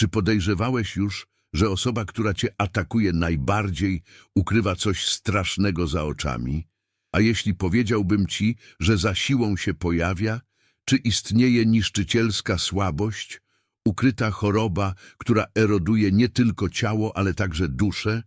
Czy podejrzewałeś już, że osoba, która cię atakuje najbardziej, ukrywa coś strasznego za oczami? A jeśli powiedziałbym ci, że za siłą się pojawia, czy istnieje niszczycielska słabość, ukryta choroba, która eroduje nie tylko ciało, ale także duszę?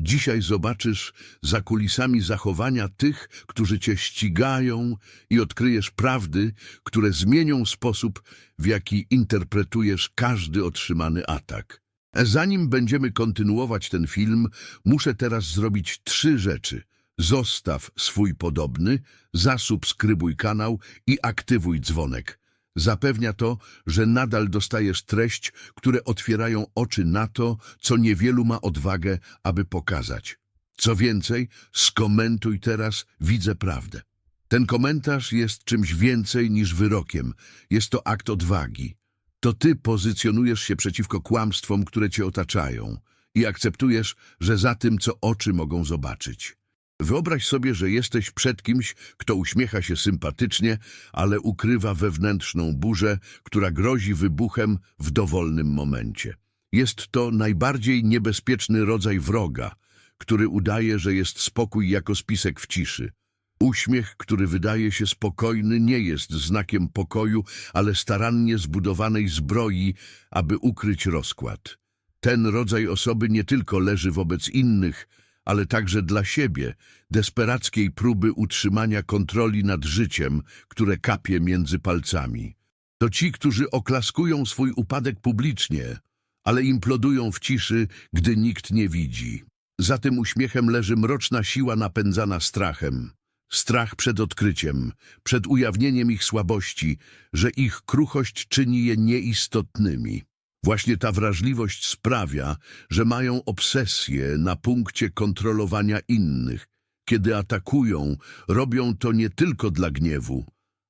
Dzisiaj zobaczysz za kulisami zachowania tych, którzy cię ścigają i odkryjesz prawdy, które zmienią sposób, w jaki interpretujesz każdy otrzymany atak. Zanim będziemy kontynuować ten film, muszę teraz zrobić trzy rzeczy. Zostaw swój podobny, zasubskrybuj kanał i aktywuj dzwonek. Zapewnia to, że nadal dostajesz treść, które otwierają oczy na to, co niewielu ma odwagę, aby pokazać. Co więcej, skomentuj teraz Widzę Prawdę. Ten komentarz jest czymś więcej niż wyrokiem. Jest to akt odwagi. To ty pozycjonujesz się przeciwko kłamstwom, które cię otaczają i akceptujesz, że za tym, co oczy mogą zobaczyć. Wyobraź sobie, że jesteś przed kimś, kto uśmiecha się sympatycznie, ale ukrywa wewnętrzną burzę, która grozi wybuchem w dowolnym momencie. Jest to najbardziej niebezpieczny rodzaj wroga, który udaje, że jest spokój jako spisek w ciszy. Uśmiech, który wydaje się spokojny, nie jest znakiem pokoju, ale starannie zbudowanej zbroi, aby ukryć rozkład. Ten rodzaj osoby nie tylko leży wobec innych, ale także dla siebie, desperackiej próby utrzymania kontroli nad życiem, które kapie między palcami. To ci, którzy oklaskują swój upadek publicznie, ale implodują w ciszy, gdy nikt nie widzi. Za tym uśmiechem leży mroczna siła napędzana strachem. Strach przed odkryciem, przed ujawnieniem ich słabości, że ich kruchość czyni je nieistotnymi. Właśnie ta wrażliwość sprawia, że mają obsesję na punkcie kontrolowania innych. Kiedy atakują, robią to nie tylko dla gniewu,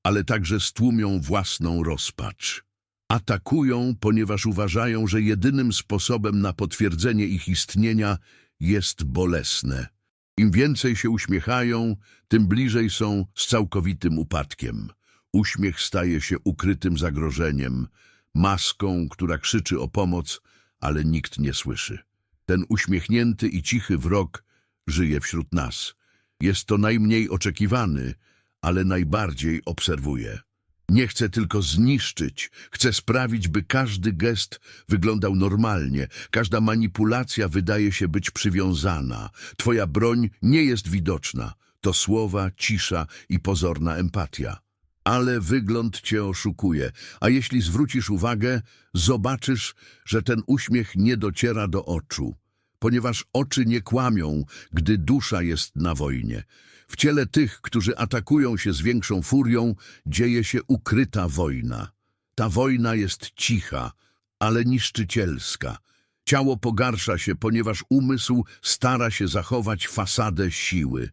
ale także stłumią własną rozpacz. Atakują, ponieważ uważają, że jedynym sposobem na potwierdzenie ich istnienia jest bolesne. Im więcej się uśmiechają, tym bliżej są z całkowitym upadkiem. Uśmiech staje się ukrytym zagrożeniem, maską, która krzyczy o pomoc, ale nikt nie słyszy. Ten uśmiechnięty i cichy wrog żyje wśród nas. Jest to najmniej oczekiwany, ale najbardziej obserwuje. Nie chce tylko zniszczyć, chce sprawić, by każdy gest wyglądał normalnie, każda manipulacja wydaje się być przywiązana. Twoja broń nie jest widoczna, to słowa, cisza i pozorna empatia. Ale wygląd cię oszukuje, a jeśli zwrócisz uwagę, zobaczysz, że ten uśmiech nie dociera do oczu, ponieważ oczy nie kłamią, gdy dusza jest na wojnie. W ciele tych, którzy atakują się z większą furią, dzieje się ukryta wojna. Ta wojna jest cicha, ale niszczycielska. Ciało pogarsza się, ponieważ umysł stara się zachować fasadę siły.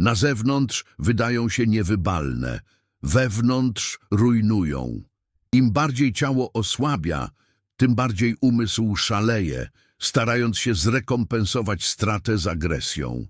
Na zewnątrz wydają się niewybalne, wewnątrz rujnują. Im bardziej ciało osłabia, tym bardziej umysł szaleje, starając się zrekompensować stratę z agresją.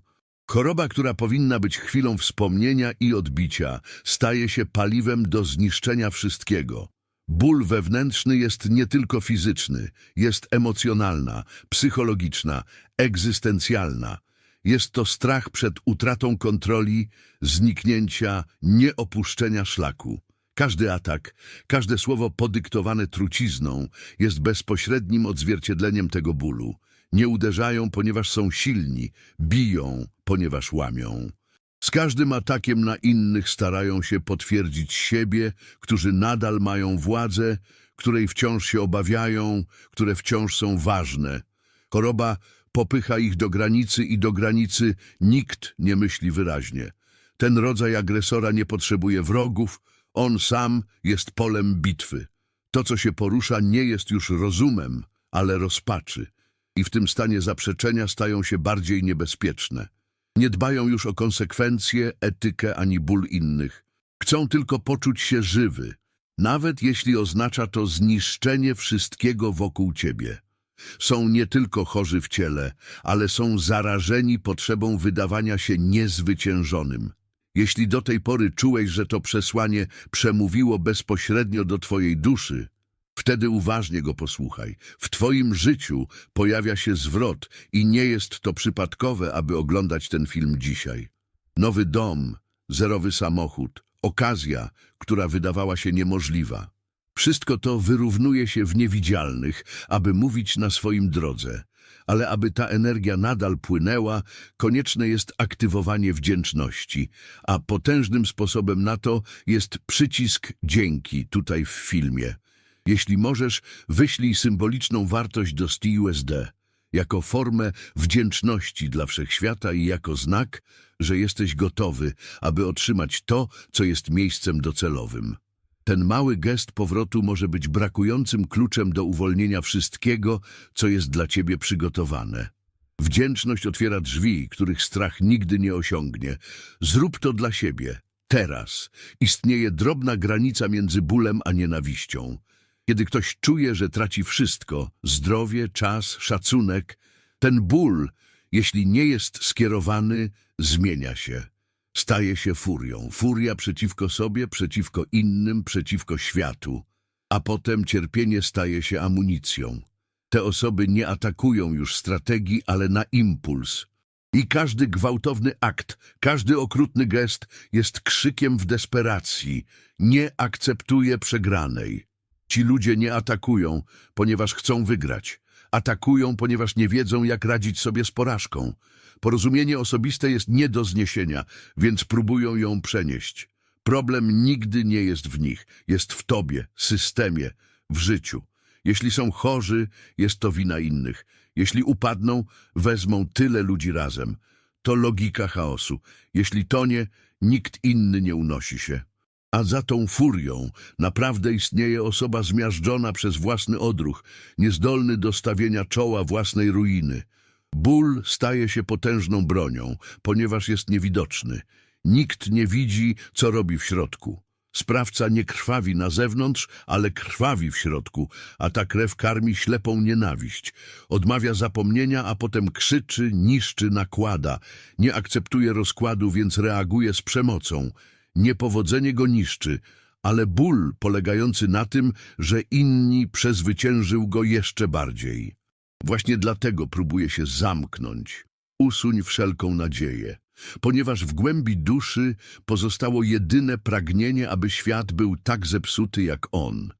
Choroba, która powinna być chwilą wspomnienia i odbicia, staje się paliwem do zniszczenia wszystkiego. Ból wewnętrzny jest nie tylko fizyczny, jest emocjonalna, psychologiczna, egzystencjalna. Jest to strach przed utratą kontroli, zniknięcia, nieopuszczenia szlaku. Każdy atak, każde słowo podyktowane trucizną jest bezpośrednim odzwierciedleniem tego bólu. Nie uderzają, ponieważ są silni, biją, ponieważ łamią. Z każdym atakiem na innych starają się potwierdzić siebie, którzy nadal mają władzę, której wciąż się obawiają, które wciąż są ważne. Choroba popycha ich do granicy i do granicy nikt nie myśli wyraźnie. Ten rodzaj agresora nie potrzebuje wrogów, on sam jest polem bitwy. To, co się porusza, nie jest już rozumem, ale rozpaczy. I w tym stanie zaprzeczenia stają się bardziej niebezpieczne. Nie dbają już o konsekwencje, etykę ani ból innych. Chcą tylko poczuć się żywy, nawet jeśli oznacza to zniszczenie wszystkiego wokół ciebie. Są nie tylko chorzy w ciele, ale są zarażeni potrzebą wydawania się niezwyciężonym. Jeśli do tej pory czułeś, że to przesłanie przemówiło bezpośrednio do twojej duszy, Wtedy uważnie go posłuchaj. W twoim życiu pojawia się zwrot i nie jest to przypadkowe, aby oglądać ten film dzisiaj. Nowy dom, zerowy samochód, okazja, która wydawała się niemożliwa. Wszystko to wyrównuje się w niewidzialnych, aby mówić na swoim drodze. Ale aby ta energia nadal płynęła, konieczne jest aktywowanie wdzięczności, a potężnym sposobem na to jest przycisk dzięki tutaj w filmie. Jeśli możesz, wyślij symboliczną wartość do STUSD jako formę wdzięczności dla wszechświata i jako znak, że jesteś gotowy, aby otrzymać to, co jest miejscem docelowym. Ten mały gest powrotu może być brakującym kluczem do uwolnienia wszystkiego, co jest dla ciebie przygotowane. Wdzięczność otwiera drzwi, których strach nigdy nie osiągnie. Zrób to dla siebie. Teraz istnieje drobna granica między bólem a nienawiścią. Kiedy ktoś czuje, że traci wszystko zdrowie, czas, szacunek ten ból, jeśli nie jest skierowany, zmienia się. Staje się furią. Furia przeciwko sobie, przeciwko innym, przeciwko światu. A potem cierpienie staje się amunicją. Te osoby nie atakują już strategii, ale na impuls. I każdy gwałtowny akt, każdy okrutny gest jest krzykiem w desperacji. Nie akceptuję przegranej. Ci ludzie nie atakują, ponieważ chcą wygrać. Atakują, ponieważ nie wiedzą, jak radzić sobie z porażką. Porozumienie osobiste jest nie do zniesienia, więc próbują ją przenieść. Problem nigdy nie jest w nich, jest w tobie, systemie, w życiu. Jeśli są chorzy, jest to wina innych. Jeśli upadną, wezmą tyle ludzi razem. To logika chaosu. Jeśli tonie, nikt inny nie unosi się. A za tą furią naprawdę istnieje osoba zmiażdżona przez własny odruch, niezdolny do stawienia czoła własnej ruiny. Ból staje się potężną bronią, ponieważ jest niewidoczny. Nikt nie widzi, co robi w środku. Sprawca nie krwawi na zewnątrz, ale krwawi w środku, a ta krew karmi ślepą nienawiść. Odmawia zapomnienia, a potem krzyczy, niszczy, nakłada. Nie akceptuje rozkładu, więc reaguje z przemocą. Niepowodzenie go niszczy, ale ból polegający na tym, że inni przezwyciężył go jeszcze bardziej. Właśnie dlatego próbuje się zamknąć. Usuń wszelką nadzieję, ponieważ w głębi duszy pozostało jedyne pragnienie, aby świat był tak zepsuty jak on.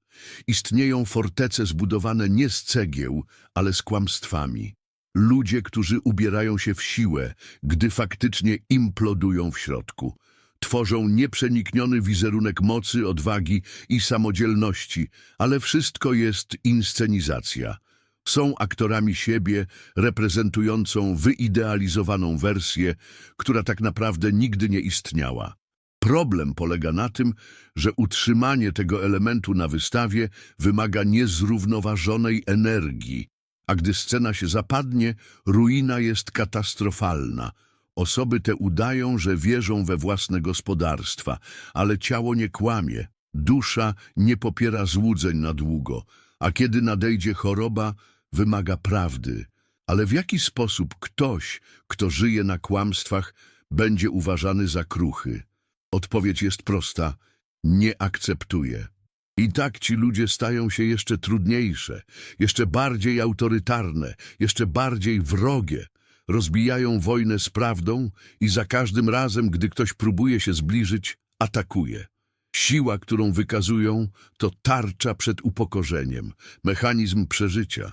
Istnieją fortece zbudowane nie z cegieł, ale z kłamstwami. Ludzie, którzy ubierają się w siłę, gdy faktycznie implodują w środku. Tworzą nieprzenikniony wizerunek mocy, odwagi i samodzielności, ale wszystko jest inscenizacja. Są aktorami siebie, reprezentującą wyidealizowaną wersję, która tak naprawdę nigdy nie istniała. Problem polega na tym, że utrzymanie tego elementu na wystawie wymaga niezrównoważonej energii, a gdy scena się zapadnie, ruina jest katastrofalna. Osoby te udają, że wierzą we własne gospodarstwa, ale ciało nie kłamie, dusza nie popiera złudzeń na długo, a kiedy nadejdzie choroba, wymaga prawdy. Ale w jaki sposób ktoś, kto żyje na kłamstwach, będzie uważany za kruchy? Odpowiedź jest prosta. Nie akceptuje. I tak ci ludzie stają się jeszcze trudniejsze, jeszcze bardziej autorytarne, jeszcze bardziej wrogie. Rozbijają wojnę z prawdą i za każdym razem, gdy ktoś próbuje się zbliżyć, atakuje. Siła, którą wykazują, to tarcza przed upokorzeniem, mechanizm przeżycia.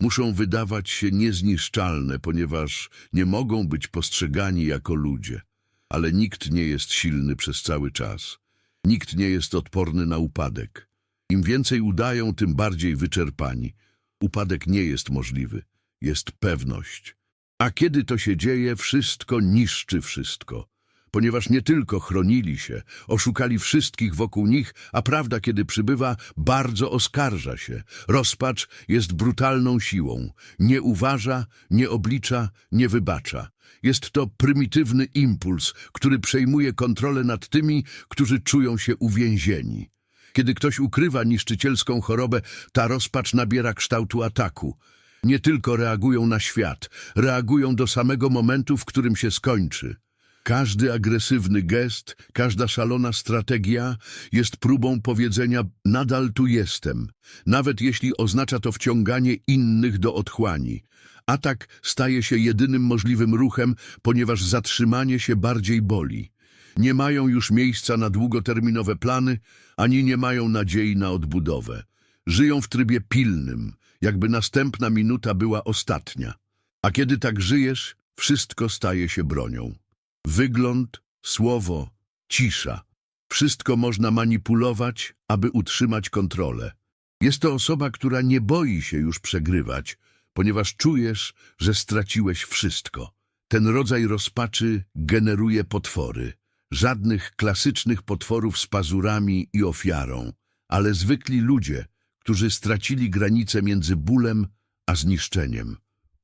Muszą wydawać się niezniszczalne, ponieważ nie mogą być postrzegani jako ludzie. Ale nikt nie jest silny przez cały czas. Nikt nie jest odporny na upadek. Im więcej udają, tym bardziej wyczerpani. Upadek nie jest możliwy. Jest pewność. A kiedy to się dzieje, wszystko niszczy wszystko. Ponieważ nie tylko chronili się, oszukali wszystkich wokół nich, a prawda, kiedy przybywa, bardzo oskarża się. Rozpacz jest brutalną siłą. Nie uważa, nie oblicza, nie wybacza. Jest to prymitywny impuls, który przejmuje kontrolę nad tymi, którzy czują się uwięzieni. Kiedy ktoś ukrywa niszczycielską chorobę, ta rozpacz nabiera kształtu ataku. Nie tylko reagują na świat, reagują do samego momentu, w którym się skończy. Każdy agresywny gest, każda szalona strategia jest próbą powiedzenia nadal tu jestem, nawet jeśli oznacza to wciąganie innych do otchłani. Atak staje się jedynym możliwym ruchem, ponieważ zatrzymanie się bardziej boli. Nie mają już miejsca na długoterminowe plany, ani nie mają nadziei na odbudowę. Żyją w trybie pilnym, jakby następna minuta była ostatnia. A kiedy tak żyjesz, wszystko staje się bronią. Wygląd, słowo, cisza. Wszystko można manipulować, aby utrzymać kontrolę. Jest to osoba, która nie boi się już przegrywać, ponieważ czujesz, że straciłeś wszystko. Ten rodzaj rozpaczy generuje potwory. Żadnych klasycznych potworów z pazurami i ofiarą, ale zwykli ludzie, którzy stracili granicę między bólem a zniszczeniem.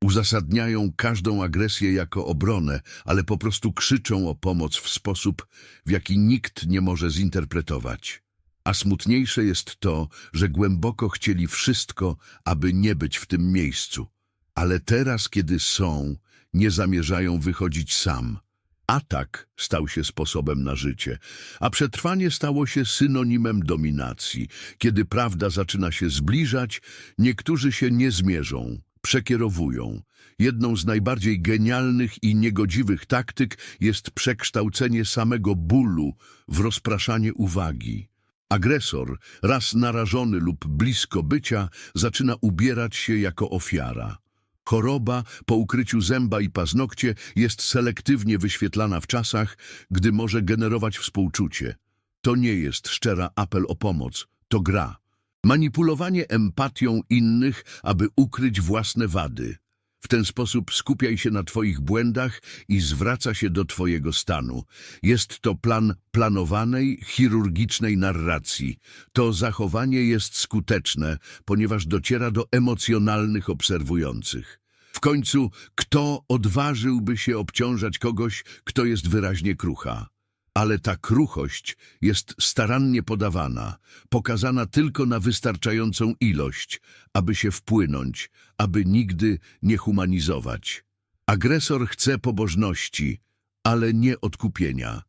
Uzasadniają każdą agresję jako obronę, ale po prostu krzyczą o pomoc w sposób, w jaki nikt nie może zinterpretować. A smutniejsze jest to, że głęboko chcieli wszystko, aby nie być w tym miejscu. Ale teraz, kiedy są, nie zamierzają wychodzić sam. Atak stał się sposobem na życie, a przetrwanie stało się synonimem dominacji. Kiedy prawda zaczyna się zbliżać, niektórzy się nie zmierzą, przekierowują. Jedną z najbardziej genialnych i niegodziwych taktyk jest przekształcenie samego bólu w rozpraszanie uwagi. Agresor, raz narażony lub blisko bycia, zaczyna ubierać się jako ofiara. Choroba po ukryciu zęba i paznokcie jest selektywnie wyświetlana w czasach, gdy może generować współczucie. To nie jest szczera apel o pomoc, to gra. Manipulowanie empatią innych, aby ukryć własne wady. W ten sposób skupiaj się na Twoich błędach i zwraca się do Twojego stanu. Jest to plan planowanej, chirurgicznej narracji. To zachowanie jest skuteczne, ponieważ dociera do emocjonalnych obserwujących. W końcu, kto odważyłby się obciążać kogoś, kto jest wyraźnie krucha? Ale ta kruchość jest starannie podawana, pokazana tylko na wystarczającą ilość, aby się wpłynąć, aby nigdy nie humanizować. Agresor chce pobożności, ale nie odkupienia.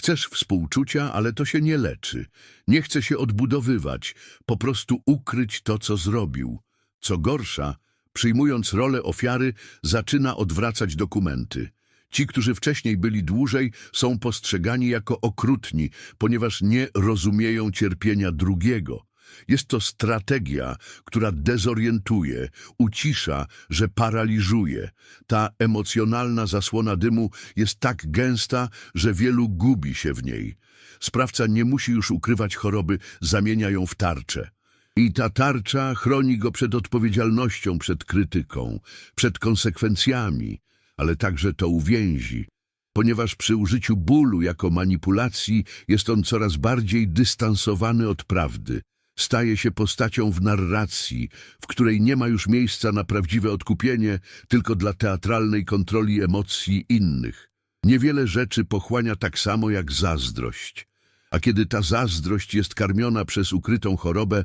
Chcesz współczucia, ale to się nie leczy. Nie chce się odbudowywać, po prostu ukryć to, co zrobił. Co gorsza, przyjmując rolę ofiary, zaczyna odwracać dokumenty. Ci, którzy wcześniej byli dłużej, są postrzegani jako okrutni, ponieważ nie rozumieją cierpienia drugiego. Jest to strategia, która dezorientuje, ucisza, że paraliżuje. Ta emocjonalna zasłona dymu jest tak gęsta, że wielu gubi się w niej. Sprawca nie musi już ukrywać choroby, zamienia ją w tarczę. I ta tarcza chroni go przed odpowiedzialnością, przed krytyką, przed konsekwencjami, ale także to uwięzi, ponieważ przy użyciu bólu jako manipulacji jest on coraz bardziej dystansowany od prawdy. Staje się postacią w narracji, w której nie ma już miejsca na prawdziwe odkupienie, tylko dla teatralnej kontroli emocji innych. Niewiele rzeczy pochłania tak samo jak zazdrość. A kiedy ta zazdrość jest karmiona przez ukrytą chorobę,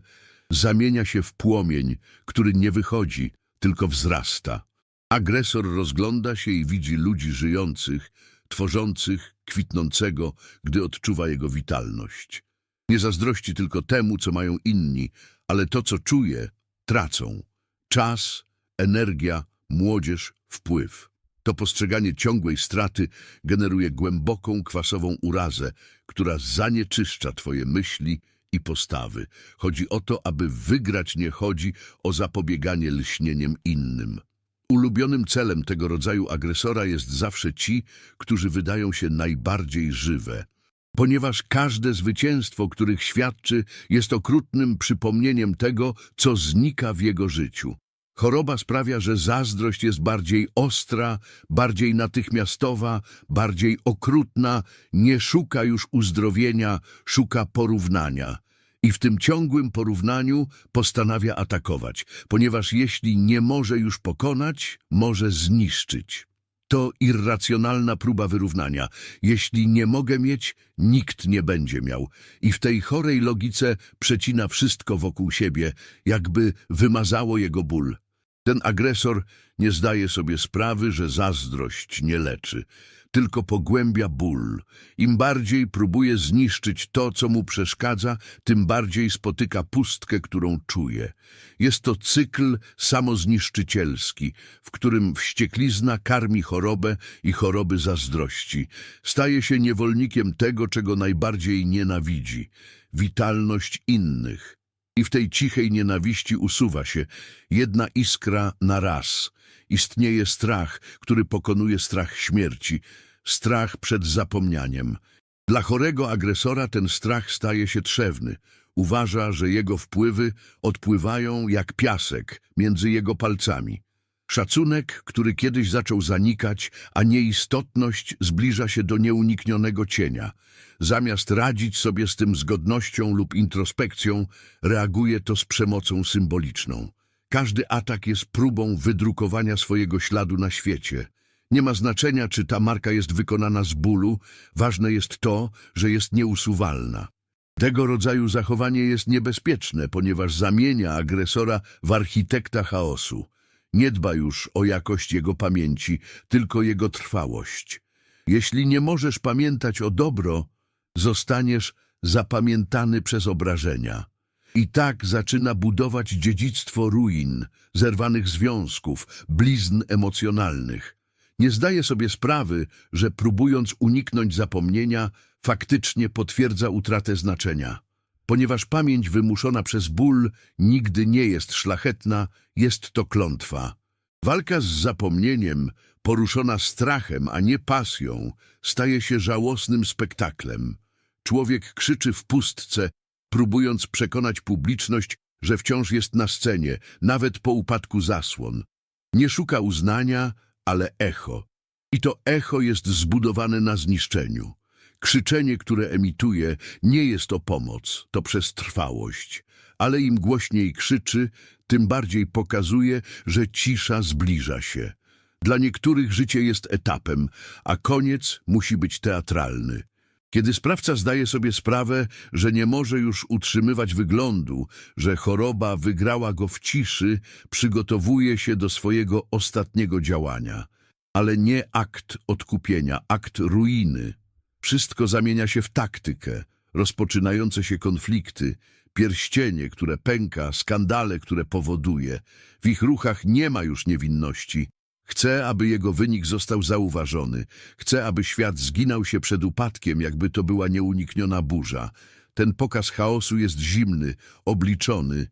zamienia się w płomień, który nie wychodzi, tylko wzrasta. Agresor rozgląda się i widzi ludzi żyjących, tworzących, kwitnącego, gdy odczuwa jego witalność. Nie zazdrości tylko temu, co mają inni, ale to, co czuje, tracą. Czas, energia, młodzież, wpływ. To postrzeganie ciągłej straty generuje głęboką, kwasową urazę, która zanieczyszcza twoje myśli i postawy. Chodzi o to, aby wygrać nie chodzi o zapobieganie lśnieniem innym. Ulubionym celem tego rodzaju agresora jest zawsze ci, którzy wydają się najbardziej żywe. Ponieważ każde zwycięstwo, których świadczy, jest okrutnym przypomnieniem tego, co znika w jego życiu. Choroba sprawia, że zazdrość jest bardziej ostra, bardziej natychmiastowa, bardziej okrutna, nie szuka już uzdrowienia, szuka porównania. I w tym ciągłym porównaniu postanawia atakować, ponieważ jeśli nie może już pokonać, może zniszczyć. To irracjonalna próba wyrównania. Jeśli nie mogę mieć, nikt nie będzie miał. I w tej chorej logice przecina wszystko wokół siebie, jakby wymazało jego ból. Ten agresor nie zdaje sobie sprawy, że zazdrość nie leczy. Tylko pogłębia ból. Im bardziej próbuje zniszczyć to, co mu przeszkadza, tym bardziej spotyka pustkę, którą czuje. Jest to cykl samozniszczycielski, w którym wścieklizna karmi chorobę i choroby zazdrości. Staje się niewolnikiem tego, czego najbardziej nienawidzi witalność innych. I w tej cichej nienawiści usuwa się jedna iskra na raz. Istnieje strach, który pokonuje strach śmierci, strach przed zapomnianiem. Dla chorego agresora ten strach staje się trzewny. Uważa, że jego wpływy odpływają jak piasek między jego palcami. Szacunek, który kiedyś zaczął zanikać, a nieistotność zbliża się do nieuniknionego cienia. Zamiast radzić sobie z tym z godnością lub introspekcją, reaguje to z przemocą symboliczną. Każdy atak jest próbą wydrukowania swojego śladu na świecie. Nie ma znaczenia, czy ta marka jest wykonana z bólu, ważne jest to, że jest nieusuwalna. Tego rodzaju zachowanie jest niebezpieczne, ponieważ zamienia agresora w architekta chaosu. Nie dba już o jakość jego pamięci, tylko jego trwałość. Jeśli nie możesz pamiętać o dobro, zostaniesz zapamiętany przez obrażenia. I tak zaczyna budować dziedzictwo ruin, zerwanych związków, blizn emocjonalnych. Nie zdaje sobie sprawy, że próbując uniknąć zapomnienia, faktycznie potwierdza utratę znaczenia. Ponieważ pamięć wymuszona przez ból nigdy nie jest szlachetna, jest to klątwa. Walka z zapomnieniem, poruszona strachem, a nie pasją, staje się żałosnym spektaklem. Człowiek krzyczy w pustce, próbując przekonać publiczność, że wciąż jest na scenie, nawet po upadku zasłon. Nie szuka uznania, ale echo. I to echo jest zbudowane na zniszczeniu. Krzyczenie, które emituje, nie jest to pomoc, to przetrwałość. Ale im głośniej krzyczy, tym bardziej pokazuje, że cisza zbliża się. Dla niektórych życie jest etapem, a koniec musi być teatralny. Kiedy sprawca zdaje sobie sprawę, że nie może już utrzymywać wyglądu, że choroba wygrała go w ciszy, przygotowuje się do swojego ostatniego działania. Ale nie akt odkupienia, akt ruiny. Wszystko zamienia się w taktykę, rozpoczynające się konflikty, pierścienie, które pęka, skandale, które powoduje. W ich ruchach nie ma już niewinności. Chce, aby jego wynik został zauważony. Chce, aby świat zginął się przed upadkiem, jakby to była nieunikniona burza. Ten pokaz chaosu jest zimny, obliczony.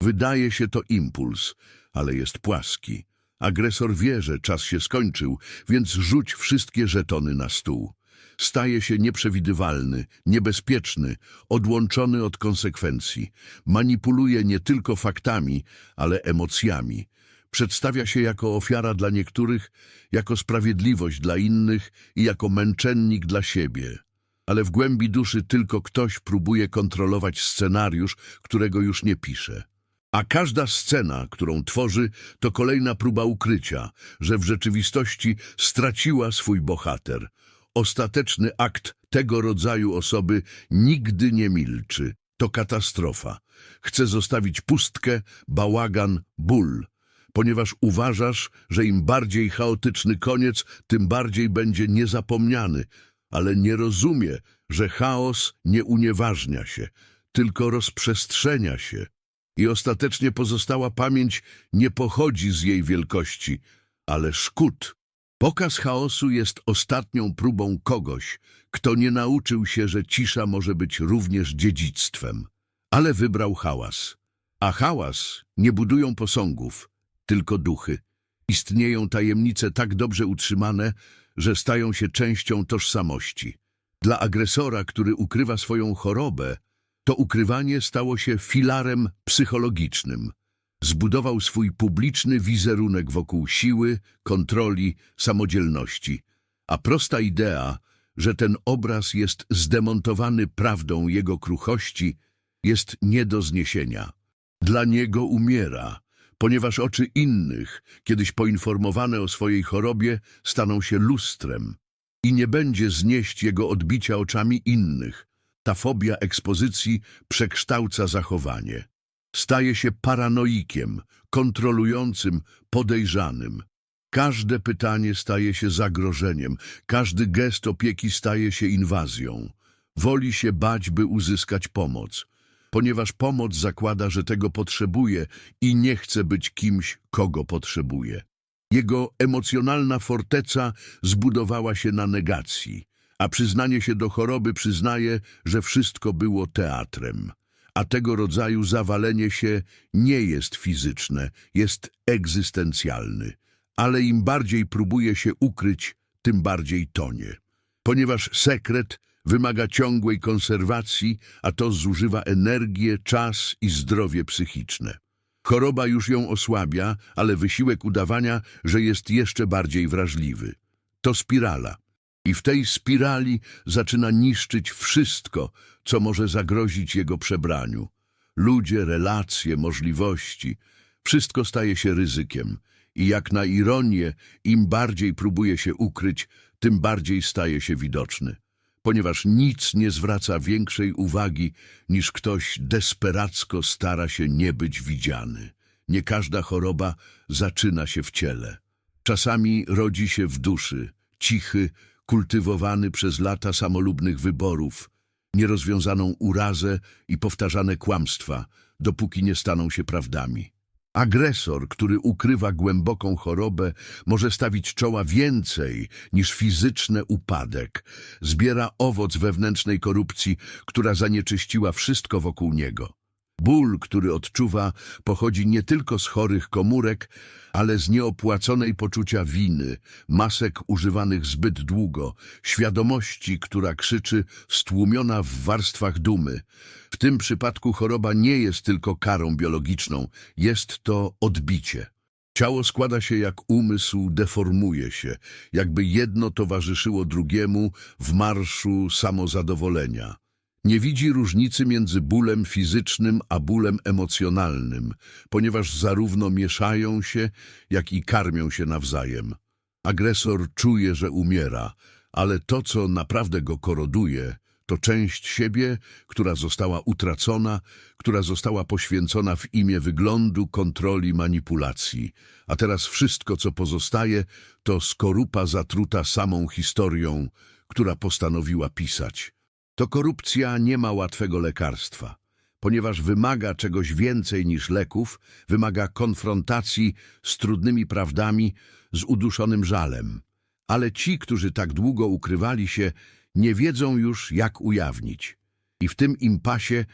Wydaje się to impuls, ale jest płaski. Agresor wie, że czas się skończył, więc rzuć wszystkie żetony na stół. Staje się nieprzewidywalny, niebezpieczny, odłączony od konsekwencji. Manipuluje nie tylko faktami, ale emocjami. Przedstawia się jako ofiara dla niektórych, jako sprawiedliwość dla innych i jako męczennik dla siebie. Ale w głębi duszy tylko ktoś próbuje kontrolować scenariusz, którego już nie pisze. A każda scena, którą tworzy, to kolejna próba ukrycia, że w rzeczywistości straciła swój bohater. Ostateczny akt tego rodzaju osoby nigdy nie milczy. To katastrofa. Chce zostawić pustkę, bałagan, ból. Ponieważ uważasz, że im bardziej chaotyczny koniec, tym bardziej będzie niezapomniany, ale nie rozumie, że chaos nie unieważnia się, tylko rozprzestrzenia się. I ostatecznie pozostała pamięć nie pochodzi z jej wielkości, ale szkód. Pokaz chaosu jest ostatnią próbą kogoś, kto nie nauczył się, że cisza może być również dziedzictwem. Ale wybrał hałas. A hałas nie budują posągów, tylko duchy. Istnieją tajemnice tak dobrze utrzymane, że stają się częścią tożsamości. Dla agresora, który ukrywa swoją chorobę, to ukrywanie stało się filarem psychologicznym. Zbudował swój publiczny wizerunek wokół siły, kontroli, samodzielności. A prosta idea, że ten obraz jest zdemontowany prawdą jego kruchości, jest nie do zniesienia. Dla niego umiera, ponieważ oczy innych, kiedyś poinformowane o swojej chorobie, staną się lustrem i nie będzie znieść jego odbicia oczami innych. Ta fobia ekspozycji przekształca zachowanie. Staje się paranoikiem, kontrolującym, podejrzanym. Każde pytanie staje się zagrożeniem, każdy gest opieki staje się inwazją. Woli się bać, by uzyskać pomoc, ponieważ pomoc zakłada, że tego potrzebuje i nie chce być kimś, kogo potrzebuje. Jego emocjonalna forteca zbudowała się na negacji, a przyznanie się do choroby przyznaje, że wszystko było teatrem. A tego rodzaju zawalenie się nie jest fizyczne, jest egzystencjalny. Ale im bardziej próbuje się ukryć, tym bardziej tonie. Ponieważ sekret wymaga ciągłej konserwacji, a to zużywa energię, czas i zdrowie psychiczne. Choroba już ją osłabia, ale wysiłek udawania, że jest jeszcze bardziej wrażliwy. To spirala. I w tej spirali zaczyna niszczyć wszystko, co może zagrozić jego przebraniu. Ludzie, relacje, możliwości. Wszystko staje się ryzykiem. I jak na ironię, im bardziej próbuje się ukryć, tym bardziej staje się widoczny. Ponieważ nic nie zwraca większej uwagi, niż ktoś desperacko stara się nie być widziany. Nie każda choroba zaczyna się w ciele. Czasami rodzi się w duszy, cichy, kultywowany przez lata samolubnych wyborów, nierozwiązaną urazę i powtarzane kłamstwa, dopóki nie staną się prawdami. Agresor, który ukrywa głęboką chorobę, może stawić czoła więcej niż fizyczny upadek. Zbiera owoc wewnętrznej korupcji, która zanieczyściła wszystko wokół niego. Ból, który odczuwa, pochodzi nie tylko z chorych komórek, ale z nieopłaconej poczucia winy, masek używanych zbyt długo, świadomości, która krzyczy stłumiona w warstwach dumy. W tym przypadku choroba nie jest tylko karą biologiczną, jest to odbicie. Ciało składa się jak umysł, deformuje się, jakby jedno towarzyszyło drugiemu w marszu samozadowolenia. Nie widzi różnicy między bólem fizycznym a bólem emocjonalnym, ponieważ zarówno mieszają się, jak i karmią się nawzajem. Agresor czuje, że umiera, ale to, co naprawdę go koroduje, to część siebie, która została utracona, która została poświęcona w imię wyglądu, kontroli, manipulacji. A teraz wszystko, co pozostaje, to skorupa zatruta samą historią, która postanowiła pisać. To korupcja nie ma łatwego lekarstwa, ponieważ wymaga czegoś więcej niż leków, wymaga konfrontacji z trudnymi prawdami, z uduszonym żalem. Ale ci, którzy tak długo ukrywali się, nie wiedzą już, jak ujawnić. I w tym impasie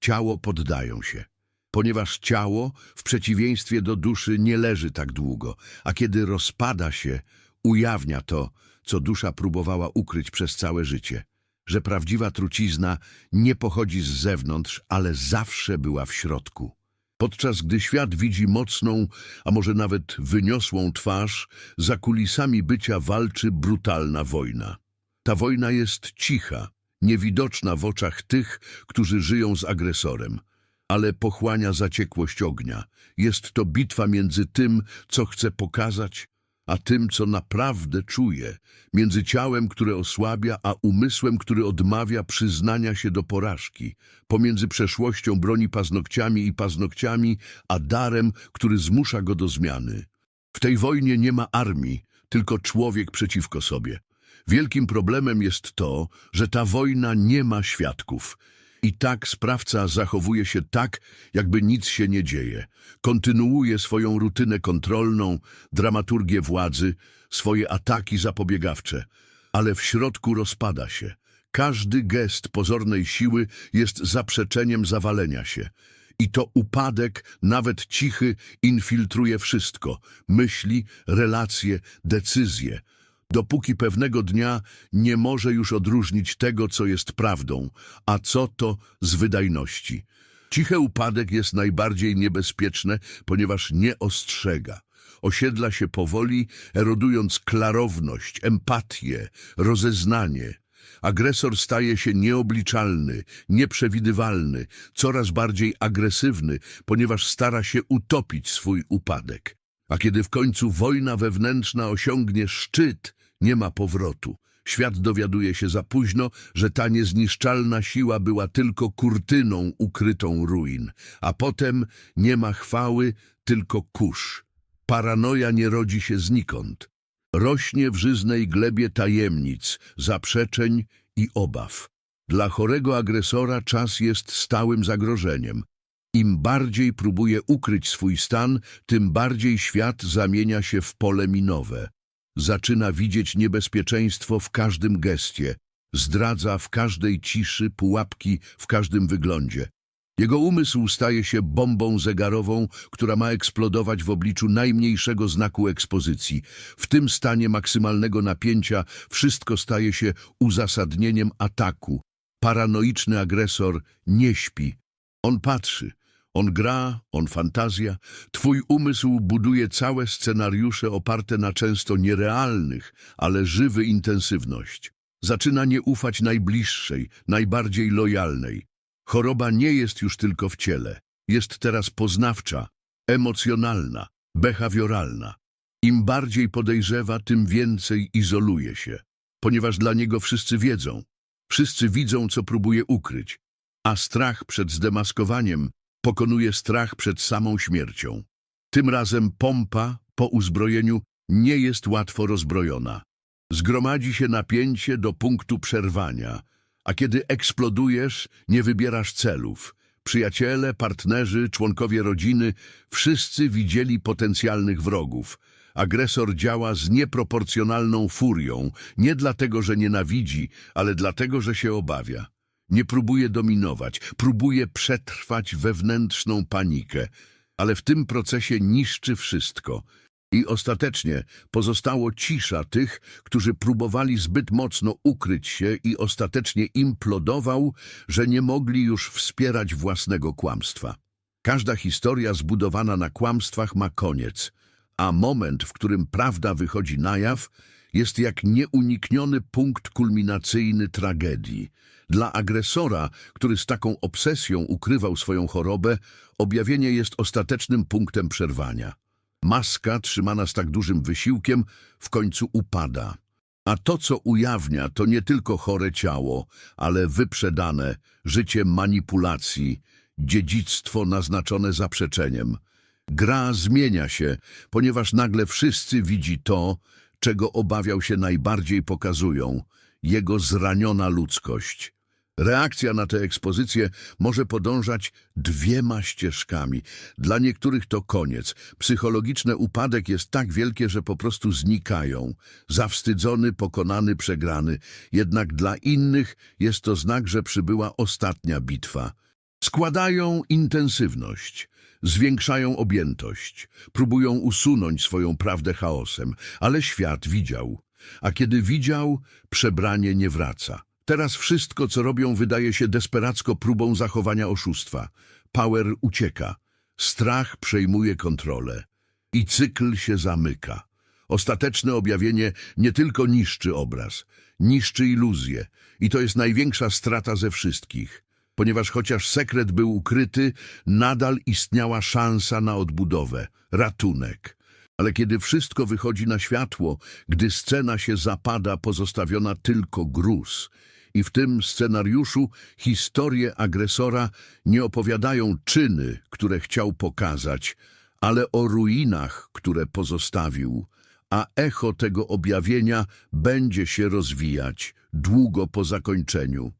ciało poddają się. Ponieważ ciało, w przeciwieństwie do duszy, nie leży tak długo, a kiedy rozpada się, ujawnia to, co dusza próbowała ukryć przez całe życie że prawdziwa trucizna nie pochodzi z zewnątrz, ale zawsze była w środku. Podczas gdy świat widzi mocną, a może nawet wyniosłą twarz, za kulisami bycia walczy brutalna wojna. Ta wojna jest cicha, niewidoczna w oczach tych, którzy żyją z agresorem, ale pochłania zaciekłość ognia. Jest to bitwa między tym, co chce pokazać, a tym, co naprawdę czuje, między ciałem, które osłabia, a umysłem, który odmawia przyznania się do porażki, pomiędzy przeszłością broni paznokciami i paznokciami, a darem, który zmusza go do zmiany. W tej wojnie nie ma armii, tylko człowiek przeciwko sobie. Wielkim problemem jest to, że ta wojna nie ma świadków. I tak sprawca zachowuje się tak, jakby nic się nie dzieje. Kontynuuje swoją rutynę kontrolną, dramaturgię władzy, swoje ataki zapobiegawcze, ale w środku rozpada się. Każdy gest pozornej siły jest zaprzeczeniem zawalenia się. I to upadek, nawet cichy, infiltruje wszystko myśli, relacje, decyzje dopóki pewnego dnia nie może już odróżnić tego, co jest prawdą, a co to z wydajności. Cichy upadek jest najbardziej niebezpieczne, ponieważ nie ostrzega. Osiedla się powoli, erodując klarowność, empatię, rozeznanie. Agresor staje się nieobliczalny, nieprzewidywalny, coraz bardziej agresywny, ponieważ stara się utopić swój upadek. A kiedy w końcu wojna wewnętrzna osiągnie szczyt, nie ma powrotu. Świat dowiaduje się za późno, że ta niezniszczalna siła była tylko kurtyną ukrytą ruin, a potem nie ma chwały, tylko kurz. Paranoja nie rodzi się znikąd. Rośnie w żyznej glebie tajemnic, zaprzeczeń i obaw. Dla chorego agresora czas jest stałym zagrożeniem. Im bardziej próbuje ukryć swój stan, tym bardziej świat zamienia się w pole minowe. Zaczyna widzieć niebezpieczeństwo w każdym gestie, zdradza w każdej ciszy pułapki w każdym wyglądzie. Jego umysł staje się bombą zegarową, która ma eksplodować w obliczu najmniejszego znaku ekspozycji. W tym stanie maksymalnego napięcia wszystko staje się uzasadnieniem ataku. Paranoiczny agresor nie śpi. On patrzy, on gra, on fantazja. Twój umysł buduje całe scenariusze oparte na często nierealnych, ale żywy intensywność. Zaczyna nie ufać najbliższej, najbardziej lojalnej. Choroba nie jest już tylko w ciele. Jest teraz poznawcza, emocjonalna, behawioralna. Im bardziej podejrzewa, tym więcej izoluje się, ponieważ dla niego wszyscy wiedzą. Wszyscy widzą, co próbuje ukryć, a strach przed zdemaskowaniem pokonuje strach przed samą śmiercią. Tym razem pompa po uzbrojeniu nie jest łatwo rozbrojona. Zgromadzi się napięcie do punktu przerwania, a kiedy eksplodujesz, nie wybierasz celów. Przyjaciele, partnerzy, członkowie rodziny, wszyscy widzieli potencjalnych wrogów. Agresor działa z nieproporcjonalną furią, nie dlatego, że nienawidzi, ale dlatego, że się obawia. Nie próbuje dominować, próbuje przetrwać wewnętrzną panikę, ale w tym procesie niszczy wszystko. I ostatecznie pozostało cisza tych, którzy próbowali zbyt mocno ukryć się i ostatecznie implodował, że nie mogli już wspierać własnego kłamstwa. Każda historia zbudowana na kłamstwach ma koniec, a moment, w którym prawda wychodzi na jaw, jest jak nieunikniony punkt kulminacyjny tragedii. Dla agresora, który z taką obsesją ukrywał swoją chorobę, objawienie jest ostatecznym punktem przerwania. Maska, trzymana z tak dużym wysiłkiem, w końcu upada. A to, co ujawnia, to nie tylko chore ciało, ale wyprzedane, życie manipulacji, dziedzictwo naznaczone zaprzeczeniem. Gra zmienia się, ponieważ nagle wszyscy widzi to, czego obawiał się najbardziej pokazują, jego zraniona ludzkość. Reakcja na tę ekspozycję może podążać dwiema ścieżkami. Dla niektórych to koniec. Psychologiczny upadek jest tak wielkie, że po prostu znikają. Zawstydzony, pokonany, przegrany. Jednak dla innych jest to znak, że przybyła ostatnia bitwa. Składają intensywność, zwiększają objętość, próbują usunąć swoją prawdę chaosem, ale świat widział. A kiedy widział, przebranie nie wraca. Teraz wszystko, co robią, wydaje się desperacko próbą zachowania oszustwa. Power ucieka, strach przejmuje kontrolę i cykl się zamyka. Ostateczne objawienie nie tylko niszczy obraz, niszczy iluzję i to jest największa strata ze wszystkich. Ponieważ chociaż sekret był ukryty, nadal istniała szansa na odbudowę, ratunek. Ale kiedy wszystko wychodzi na światło, gdy scena się zapada, pozostawiona tylko gruz. I w tym scenariuszu historie agresora nie opowiadają czyny, które chciał pokazać, ale o ruinach, które pozostawił, a echo tego objawienia będzie się rozwijać długo po zakończeniu.